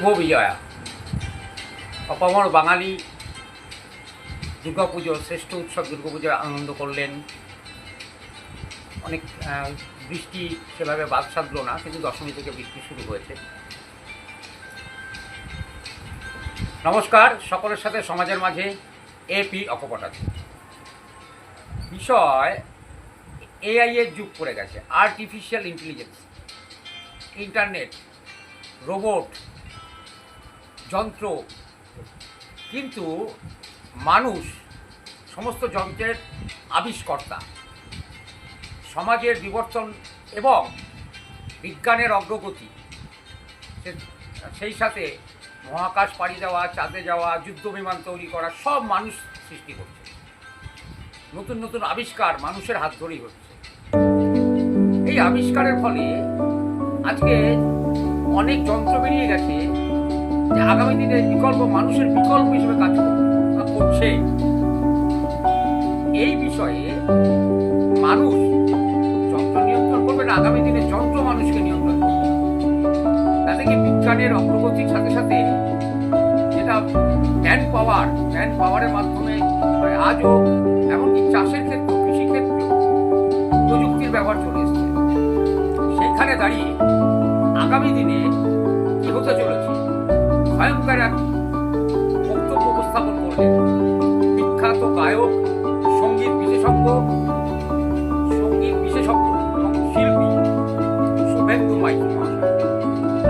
শুভ বিজয়া অপামর বাঙালি দুর্গাপুজো শ্রেষ্ঠ উৎসব দুর্গাপুজোর আনন্দ করলেন। অনেক বৃষ্টি সেভাবে বাদ সাধলো না, কিন্তু দশমী থেকে বৃষ্টি শুরু হয়েছে। নমস্কার, সকলের সাথে সমাজের মাঝে এপি অকপট আছে। বিষয় এআই এর যুগ পড়ে গেছে। আর্টিফিশিয়াল ইন্টেলিজেন্স ইন্টারনেট রোবট যন্ত্র। কিন্তু মানুষ সমস্ত যন্ত্রের আবিষ্কর্তা। সমাজের বিবর্তন এবং বিজ্ঞানের অগ্রগতি। সেই সাথে মহাকাশ পাড়ি দেওয়া, চাঁদে যাওয়া, যুদ্ধ বিমান তৈরি করা, সব মানুষ সৃষ্টি করছে। নতুন নতুন আবিষ্কার মানুষের হাত ধরেই হচ্ছে। এই আবিষ্কারের ফলে আজকে অনেক যন্ত্র বেরিয়ে গেছে। যে আগামী দিনে বিকল্প মানুষের বিকল্প হিসেবে কাজ করছে। এই বিষয়ে মানুষ যন্ত্র নিয়ন্ত্রণ করবে না, আগামী দিনে যন্ত্র মানুষকে নিয়ন্ত্রণ করবে। তাতে কি বিজ্ঞানের অগ্রগতির সাথে সাথে যেটা ম্যান পাওয়ার ম্যান পাওয়ারের মাধ্যমে আজও এমনকি চাষের ক্ষেত্রে কৃষিক্ষেত্রেও প্রযুক্তির ব্যবহার চলে এসেছে। সেখানে দাঁড়িয়ে আগামী দিনে কি হতে চলেছে? ভয়ঙ্কর এক বক্তব্য উপস্থাপন করলেন। বিখ্যাত গায়ক, সংগীত বিশেষজ্ঞ সংগীত বিশেষজ্ঞ এবং শিল্পী শুভেন্দু মাইক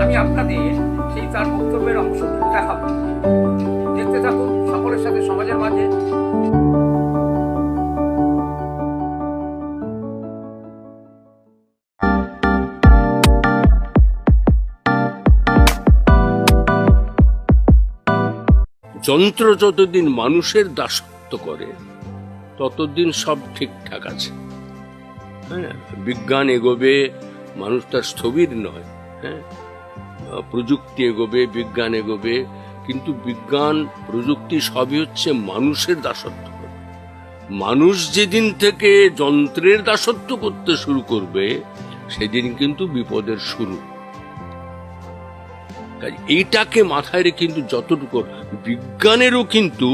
আমি আপনাদের সেই তার বক্তব্যের অংশ দেখাবো। যন্ত্র যতদিন মানুষের দাসত্ব করে, ততদিন সব ঠিকঠাক আছে। হ্যাঁ বিজ্ঞান এগোবে, মানুষ তার স্থবির নয়। হ্যাঁ প্রযুক্তি এগোবে, বিজ্ঞান এগোবে, কিন্তু বিজ্ঞান, প্রযুক্তি সবই হচ্ছে মানুষের দাসত্ব। মানুষ যেদিন থেকে যন্ত্রের দাসত্ব করতে শুরু করবে, সেদিন কিন্তু বিপদের শুরু। কাজে। এইটাকে মাথায় রেখে কিন্তু যতটুকু বিজ্ঞানেরও কিন্তু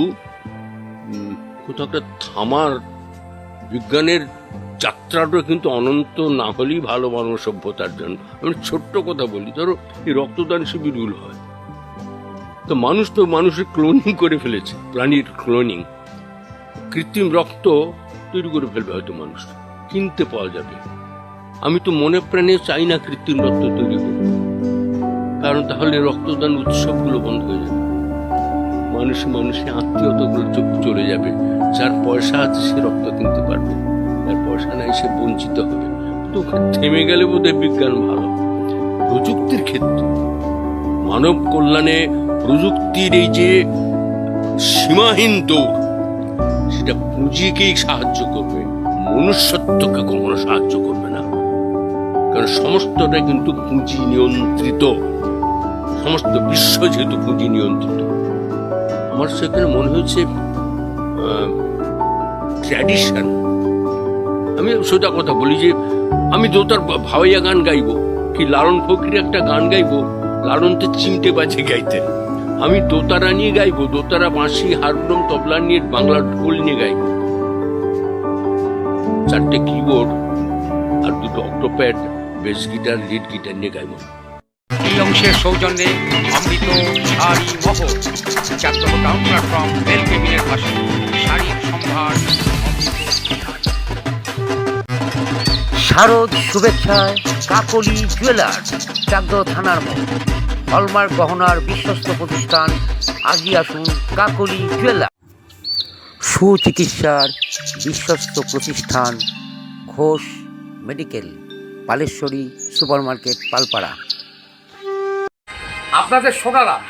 কোথাও একটা থামার বিজ্ঞানের যাত্রাটা কিন্তু অনন্ত না হলেই ভালো মানব সভ্যতার জন্য। আমি ছোট্ট কথা বলি, ধরো এই রক্তদান শিবিরগুলো হয়। তো মানুষ তো মানুষের ক্লোনিং করে ফেলেছে, প্রাণীর ক্লোনিং কৃত্রিম রক্ত তৈরি করে ফেলবে হয়তো মানুষ, কিনতে পাওয়া যাবে। আমি তো মনে প্রাণে চাই না কৃত্রিম রক্ত তৈরি কারণ তাহলে রক্তদান উৎসবগুলো বন্ধ হয়ে যাবে। মানুষ মানুষের আত্মীয়তাগুলো চলে যাবে। যার পয়সা আছে সে রক্ত কিনতে পারবে। যার পয়সা নাই সে বঞ্চিত হবে। ওখানে থেমে গেলে বোধহয় বিজ্ঞান ভালো। প্রযুক্তির ক্ষেত্রে মানব কল্যাণে প্রযুক্তির এই যে সীমাহীন দৌড়, সেটা পুঁজিকেই সাহায্য করবে। মনুষ্যত্বকে কখনো সাহায্য করবে না। কারণ সমস্তটা কিন্তু পুঁজি নিয়ন্ত্রিত। সমস্ত বিশ্ব যেহেতু পুঁজি নিয়ন্ত্রিত, আমার সেখানে মনে হয়েছে ট্র্যাডিশন আমি সোজা কথা বলি যে, আমি দোতার ভাওয়াইয়া গান গাইবো, কি লালন ফকির একটা গান গাইবো, লালন তো চিমটে বাজে গাইতেন আমি দোতারা নিয়ে গাইবো, দোতারা, বাঁশি, হারমোনিয়াম, তবলা নিয়ে বাংলা ঢোল নিয়ে গাইবো। চারটে কিবোর্ড আর দুটো octopad bass guitar lead guitar নিয়ে গাইবো। অংশের সৌজন্যে অমৃত শাড়ি মহ চারতম টাউন প্ল্যাটফর্ম রেল কেবিনের পাশে শাড়ির সম্ভার শারদ শুভেচ্ছায় কাকলি জুয়েলার্স, চাকদ থানার মোড় হলমার্ক গহনার বিশ্বস্ত প্রতিষ্ঠান আজই আসুন কাকলি জুয়েলার্স। সুচিকিৎসার বিশ্বস্ত প্রতিষ্ঠান ঘোষ মেডিকেল, পালেশ্বরী সুপারমার্কেট, পালপাড়া। আপনাদের শোনালাম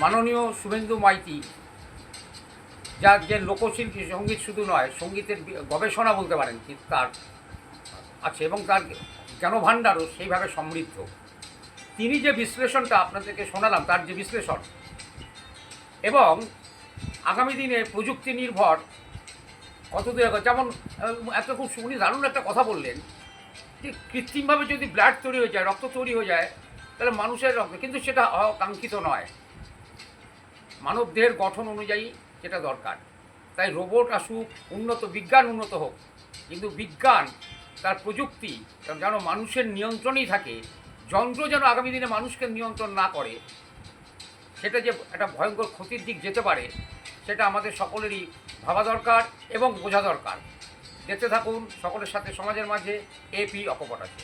মাননীয় শুভেন্দু মাইতি, যার যে লোকশিল্পী, সংগীত শুধু নয়, সঙ্গীতের গবেষণা বলতে পারেন কি, তার আছে এবং তার জ্ঞানভাণ্ডারও সেইভাবে সমৃদ্ধ। তিনি যে বিশ্লেষণটা আপনাদেরকে শোনালাম, তার যে বিশ্লেষণ, এবং আগামী দিনে প্রযুক্তি নির্ভর এগো- যেমন একটা খুব উনি দারুণ একটা কথা বললেন, যে কৃত্রিমভাবে যদি ব্লাড তৈরি হয়ে যায়, রক্ত তৈরি হয়ে যায় তাহলে মানুষের রক্ত, কিন্তু সেটা অকাঙ্ক্ষিত নয়। মানব দেহের গঠন অনুযায়ী যেটা দরকার। তাই রোবট আসুক, উন্নত বিজ্ঞান উন্নত হোক, কিন্তু বিজ্ঞান তার প্রযুক্তি যেন মানুষের নিয়ন্ত্রণেই থাকে, যন্ত্র যেন আগামী দিনে মানুষকে নিয়ন্ত্রণ না করে, সেটা যে একটা ভয়ঙ্কর ক্ষতির দিক যেতে পারে, সেটা আমাদের সকলেরই ভাবা দরকার এবং বোঝা দরকার। দেখতে থাকুন, সকলের সাথে সমাজের মাঝে এপি অকপট আছে।